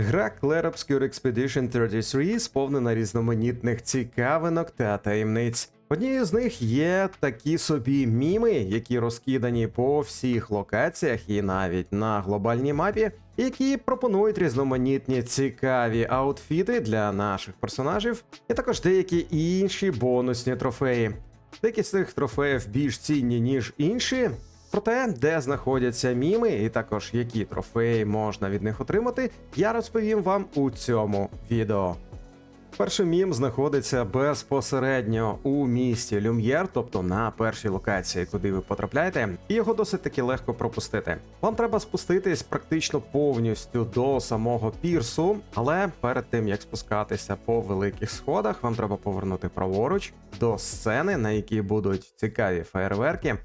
Гра Clair Obscure Expedition 33 сповнена різноманітних цікавинок та таємниць. Однією з них є такі собі міми, які розкидані по всіх локаціях і навіть на глобальній мапі, які пропонують різноманітні цікаві аутфіти для наших персонажів, і також деякі інші бонусні трофеї. Деякі з цих трофеїв більш цінні, ніж інші. Про те, де знаходяться міми, і також які трофеї можна від них отримати, я розповім вам у цьому відео. Перший мім знаходиться безпосередньо у місті Люм'єр, тобто на першій локації, куди ви потрапляєте, і його досить таки легко пропустити. Вам треба спуститись практично повністю до самого пірсу, але перед тим як спускатися по великих сходах, вам треба повернути праворуч до сцени, на якій будуть цікаві фейерверки,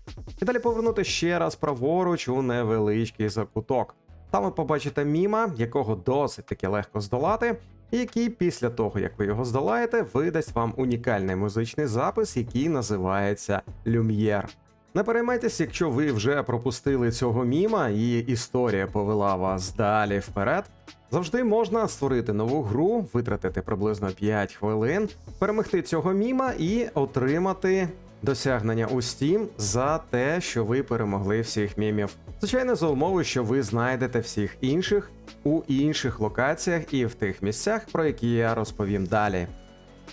і далі повернути ще раз праворуч у невеличкий закуток. Там ви побачите міма, якого досить таки легко здолати, який після того, як ви його здолаєте, видасть вам унікальний музичний запис, який називається Люм'єр. Не переймайтеся, якщо ви вже пропустили цього міма, і історія повела вас далі вперед. Завжди можна створити нову гру, витратити приблизно 5 хвилин, перемогти цього міма і отримати досягнення у Steam за те, що ви перемогли всіх мімів. Звичайно, за умови, що ви знайдете всіх інших у інших локаціях і в тих місцях, про які я розповім далі.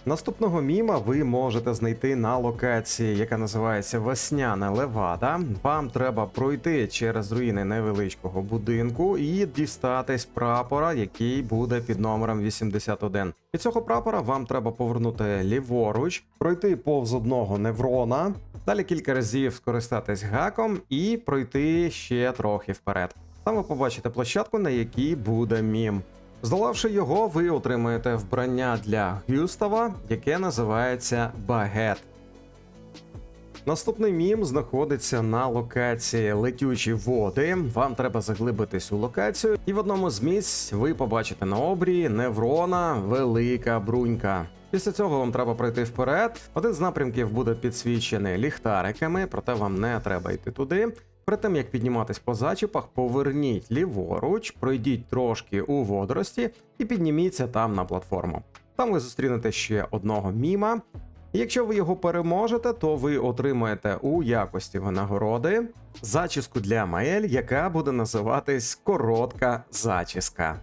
Наступного міма ви можете знайти на локації, яка називається Весняна Левада. Вам треба пройти через руїни невеличкого будинку і дістатись прапора, який буде під номером 81. Від цього прапора вам треба повернути ліворуч, пройти повз одного неврона, далі кілька разів скористатись гаком і пройти ще трохи вперед. Там ви побачите площадку, на якій буде мім. Здолавши його, ви отримаєте вбрання для Гюстава, яке називається Багет. Наступний мім знаходиться на локації летючі води. Вам треба заглибитись у локацію, і в одному з місць ви побачите на обрії Неврона Велика Брунька. Після цього вам треба пройти вперед. Один з напрямків буде підсвічений ліхтариками, проте вам не треба йти туди. Перед тим як підніматись по зачіпах, поверніть ліворуч, пройдіть трошки у водорості і підніміться там на платформу. Там ви зустрінете ще одного міма. Якщо ви його переможете, то ви отримаєте у якості винагороди зачіску для Маель, яка буде називатись коротка зачіска.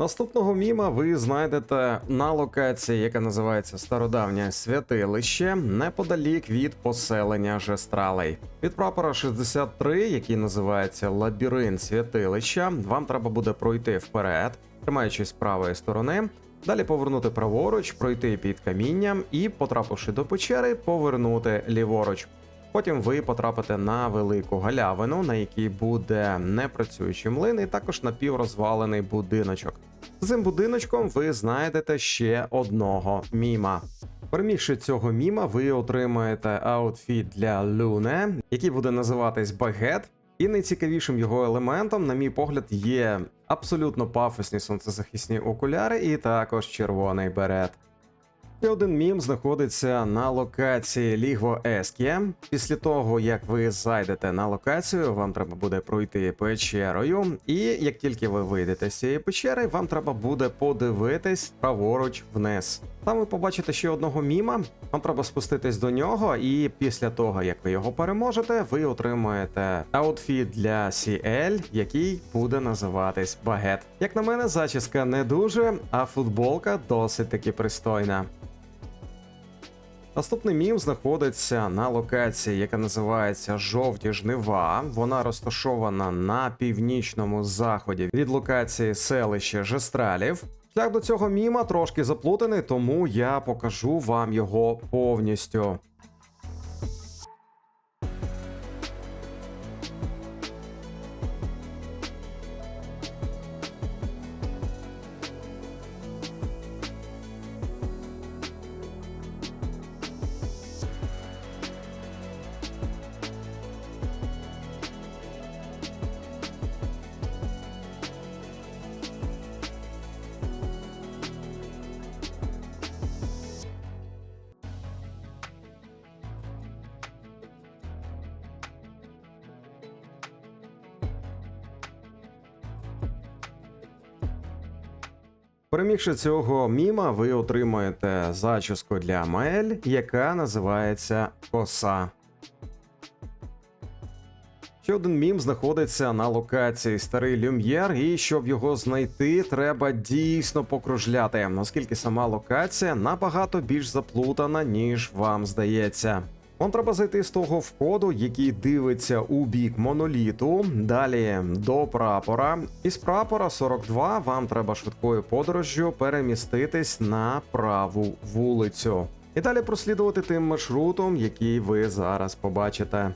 Наступного міма ви знайдете на локації, яка називається Стародавнє святилище, неподалік від поселення Жестралей. Від прапора 63, який називається Лабіринт святилища, вам треба буде пройти вперед, тримаючись правої сторони. Далі повернути праворуч, пройти під камінням і, потрапивши до печери, повернути ліворуч. Потім ви потрапите на велику галявину, на якій буде непрацюючий млин, і також напіврозвалений будиночок. З цим будиночком ви знайдете ще одного міма. Перемігши цього міма, ви отримаєте аутфіт для Люне, який буде називатись Багет. І найцікавішим його елементом, на мій погляд, є абсолютно пафосні сонцезахисні окуляри і також червоний берет. Один мім знаходиться на локації Лігво Ескія. Після того, як ви зайдете на локацію, вам треба буде пройти печерою. І як тільки ви вийдете з цієї печери, вам треба буде подивитись праворуч вниз. Там ви побачите ще одного міма. Вам треба спуститись до нього, і після того, як ви його переможете, ви отримаєте аутфіт для CL, який буде називатись Багет. Як на мене, зачіска не дуже, а футболка досить таки пристойна. Наступний мім знаходиться на локації, яка називається Жовті жнива. Вона розташована на північному заході від локації селища Жестралів. Шлях до цього міма трошки заплутаний, тому я покажу вам його повністю. Перемігши цього міма, ви отримаєте зачіску для Маель, яка називається коса. Ще один мім знаходиться на локації Старий Люм'єр, і щоб його знайти, треба дійсно покружляти, оскільки сама локація набагато більш заплутана, ніж вам здається. Вам треба зайти з того входу, який дивиться у бік моноліту, далі до прапора. Із прапора 42 вам треба швидкою подорожжю переміститись на праву вулицю. І далі прослідувати тим маршрутом, який ви зараз побачите.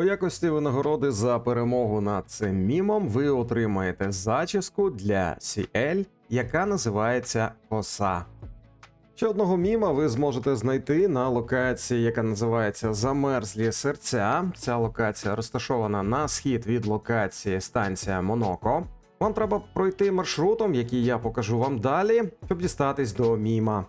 У якості винагороди за перемогу над цим мімом ви отримаєте зачіску для CL, яка називається коса. Ще одного міма ви зможете знайти на локації, яка називається Замерзлі серця. Ця локація розташована на схід від локації станція Моноко. Вам треба пройти маршрутом, який я покажу вам далі, щоб дістатись до міма.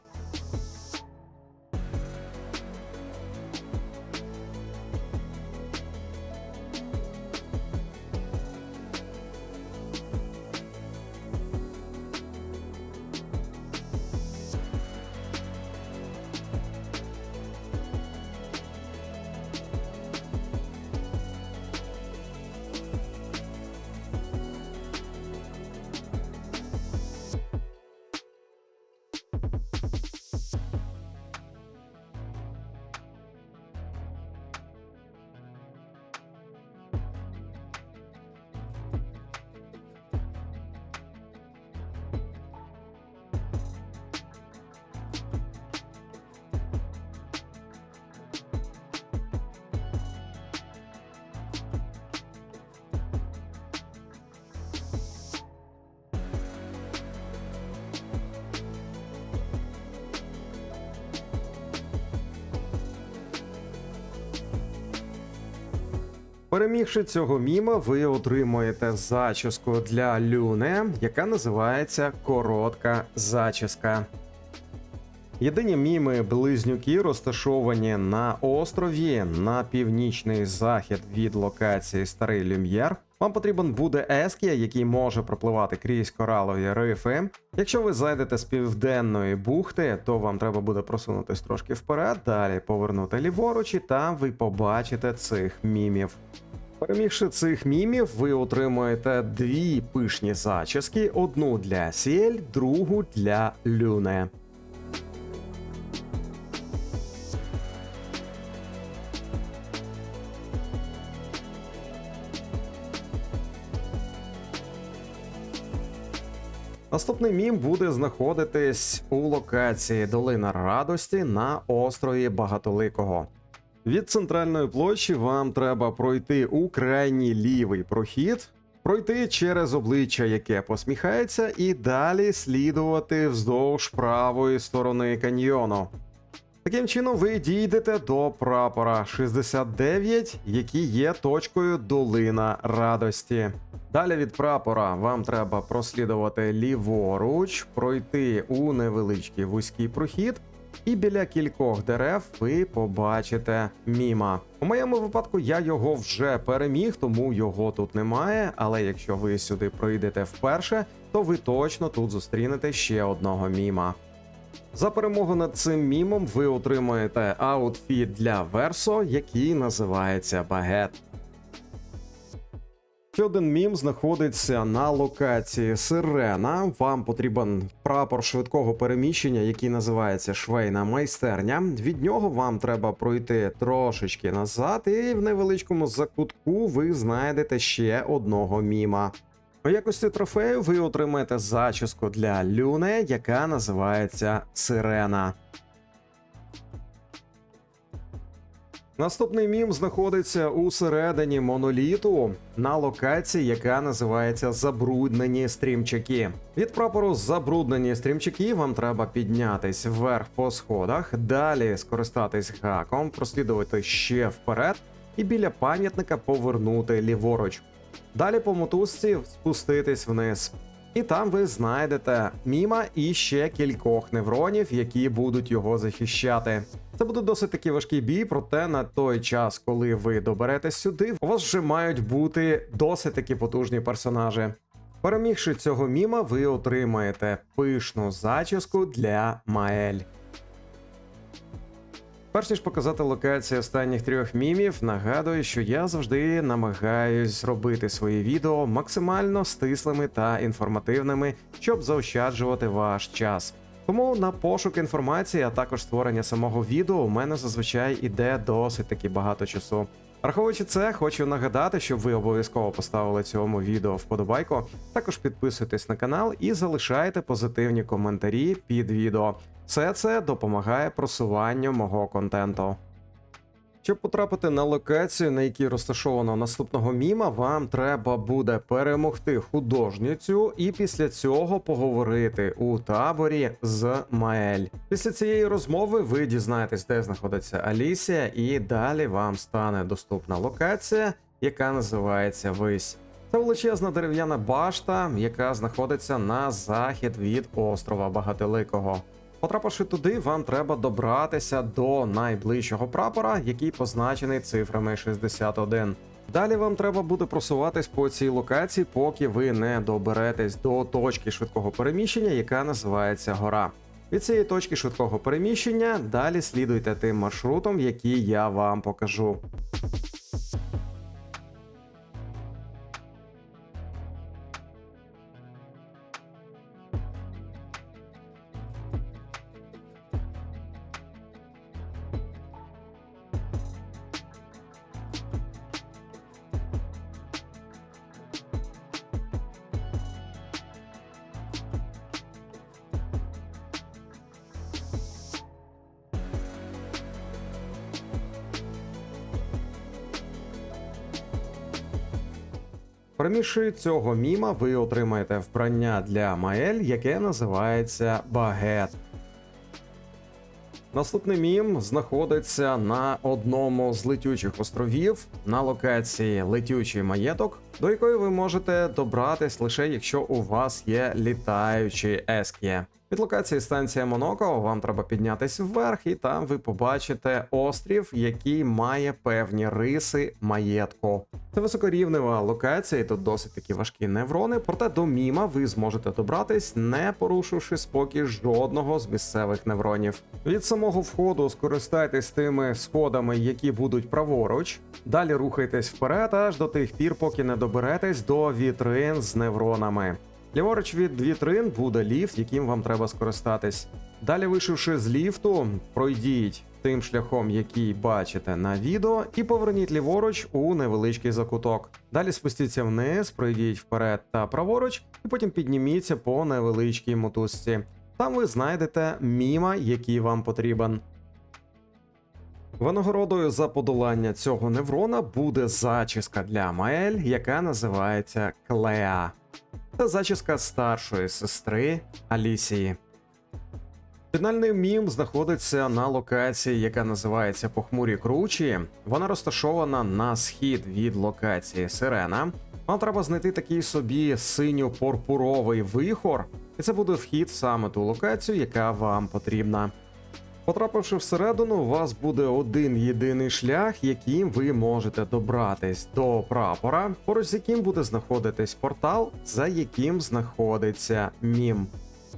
Перемігши цього міма, ви отримуєте зачіску для люне, яка називається коротка зачіска. Єдині міми близнюки розташовані на острові на північний захід від локації Старий Люм'єр. Вам потрібен буде Ескія, який може пропливати крізь коралові рифи. Якщо ви зайдете з південної бухти, то вам треба буде просунутись трошки вперед, далі повернути ліворуч, і там ви побачите цих мімів. Перемігши цих мімів, ви отримуєте дві пишні зачіски: одну для Сіель, другу для Люне. Наступний мім буде знаходитись у локації Долина Радості на острові Багатоликого. Від центральної площі вам треба пройти у крайній лівий прохід, пройти через обличчя, яке посміхається, і далі слідувати вздовж правої сторони каньйону. Таким чином, ви дійдете до прапора 69, який є точкою Долина Радості. Далі від прапора вам треба прослідувати ліворуч, пройти у невеличкий вузький прохід, і біля кількох дерев ви побачите міма. У моєму випадку я його вже переміг, тому його тут немає. Але якщо ви сюди пройдете вперше, то ви точно тут зустрінете ще одного міма. За перемогу над цим мімом ви отримаєте аутфіт для Версо, який називається Багет. Ще один мім знаходиться на локації Сирена. Вам потрібен прапор швидкого переміщення, який називається Швейна майстерня. Від нього вам треба пройти трошечки назад, і в невеличкому закутку ви знайдете ще одного міма. У якості трофею ви отримаєте зачіску для люне, яка називається Сирена. Наступний мім знаходиться у середині моноліту на локації, яка називається Забруднені стрімчаки. Від прапору Забруднені стрімчаки вам треба піднятись вверх по сходах, далі скористатись гаком, прослідувати ще вперед, і біля пам'ятника повернути ліворуч. Далі по мотузці спуститись вниз. І там ви знайдете міма і ще кількох невронів, які будуть його захищати. Це буде досить таки важкий бій, проте на той час, коли ви доберетесь сюди, у вас вже мають бути досить таки потужні персонажі. Перемігши цього міма, ви отримаєте пишну зачіску для Маель. Перш ніж показати локації останніх трьох мімів, нагадую, що я завжди намагаюсь робити свої відео максимально стислими та інформативними, щоб заощаджувати ваш час. Тому на пошук інформації, а також створення самого відео у мене зазвичай іде досить таки багато часу. Враховуючи це, хочу нагадати, щоб ви обов'язково поставили цьому відео вподобайку. Також підписуйтесь на канал і залишайте позитивні коментарі під відео. Все це допомагає просуванню мого контенту. Щоб потрапити на локацію, на якій розташовано наступного міма, вам треба буде перемогти художницю і після цього поговорити у таборі з Маель. Після цієї розмови ви дізнаєтесь, де знаходиться Алісія, і далі вам стане доступна локація, яка називається Вись. Це величезна дерев'яна башта, яка знаходиться на захід від острова Багателикого. Потрапивши туди, вам треба добратися до найближчого прапора, який позначений цифрами 61. Далі вам треба буде просуватись по цій локації, поки ви не доберетесь до точки швидкого переміщення, яка називається гора. Від цієї точки швидкого переміщення далі слідуйте тим маршрутом, який я вам покажу. Проміж цього міма ви отримаєте вбрання для Маель, яке називається Багет. Наступний мім знаходиться на одному з летючих островів на локації Летючий маєток, до якої ви можете добратись лише якщо у вас є літаючі ескє. Від локації станція Моноко вам треба піднятись вверх, і там ви побачите острів, який має певні риси маєтку. Це високорівнева локація, і тут досить такі важкі неврони. Проте до міма ви зможете добратись, не порушивши спокій жодного з місцевих невронів. Від самого входу скористайтесь тими сходами, які будуть праворуч. Далі рухайтесь вперед, аж до тих пір, поки не доберетесь до вітрин з невронами. Ліворуч від вітрин буде ліфт, яким вам треба скористатись. Далі, вийшовши з ліфту, пройдіть тим шляхом, який бачите на відео, і поверніть ліворуч у невеличкий закуток. Далі спустіться вниз, пройдіть вперед та праворуч, і потім підніміться по невеличкій мотузці. Там ви знайдете міма, який вам потрібен. Винагородою за подолання цього неврона буде зачіска для Маель, яка називається Клеа. Це зачіска старшої сестри Алісії. Фінальний мім знаходиться на локації, яка називається Похмурі Кручі. Вона розташована на схід від локації Сирена. Вам треба знайти такий собі синьо-пурпуровий вихор, і це буде вхід саме ту локацію, яка вам потрібна. Потрапивши всередину, у вас буде один єдиний шлях, яким ви можете добратись до прапора, поруч з яким буде знаходитись портал, за яким знаходиться мім.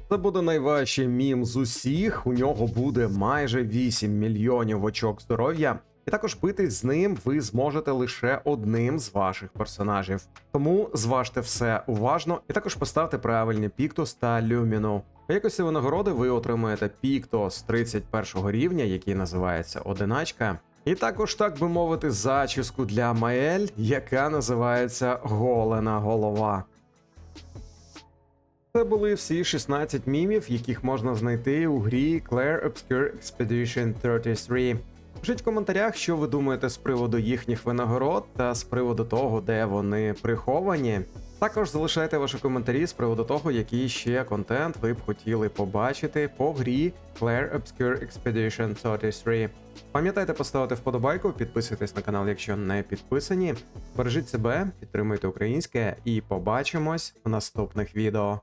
Це буде найважчий мім з усіх. У нього буде майже 8 мільйонів очок здоров'я. І також битись з ним ви зможете лише одним з ваших персонажів. Тому зважте все уважно і також поставте правильні Піктос та Люміну. У якості винагороди ви отримаєте Піктос 31 рівня, який називається Одиначка. І також, так би мовити, зачіску для Маель, яка називається Голена голова. Це були всі 16 мімів, яких можна знайти у грі Claire Obscure Expedition 33. Пишіть в коментарях, що ви думаєте з приводу їхніх винагород та з приводу того, де вони приховані. Також залишайте ваші коментарі з приводу того, який ще контент ви б хотіли побачити по грі Claire Obscure Expedition 33. Пам'ятайте поставити вподобайку, підписуйтесь на канал, якщо не підписані. Бережіть себе, підтримуйте українське і побачимось в наступних відео.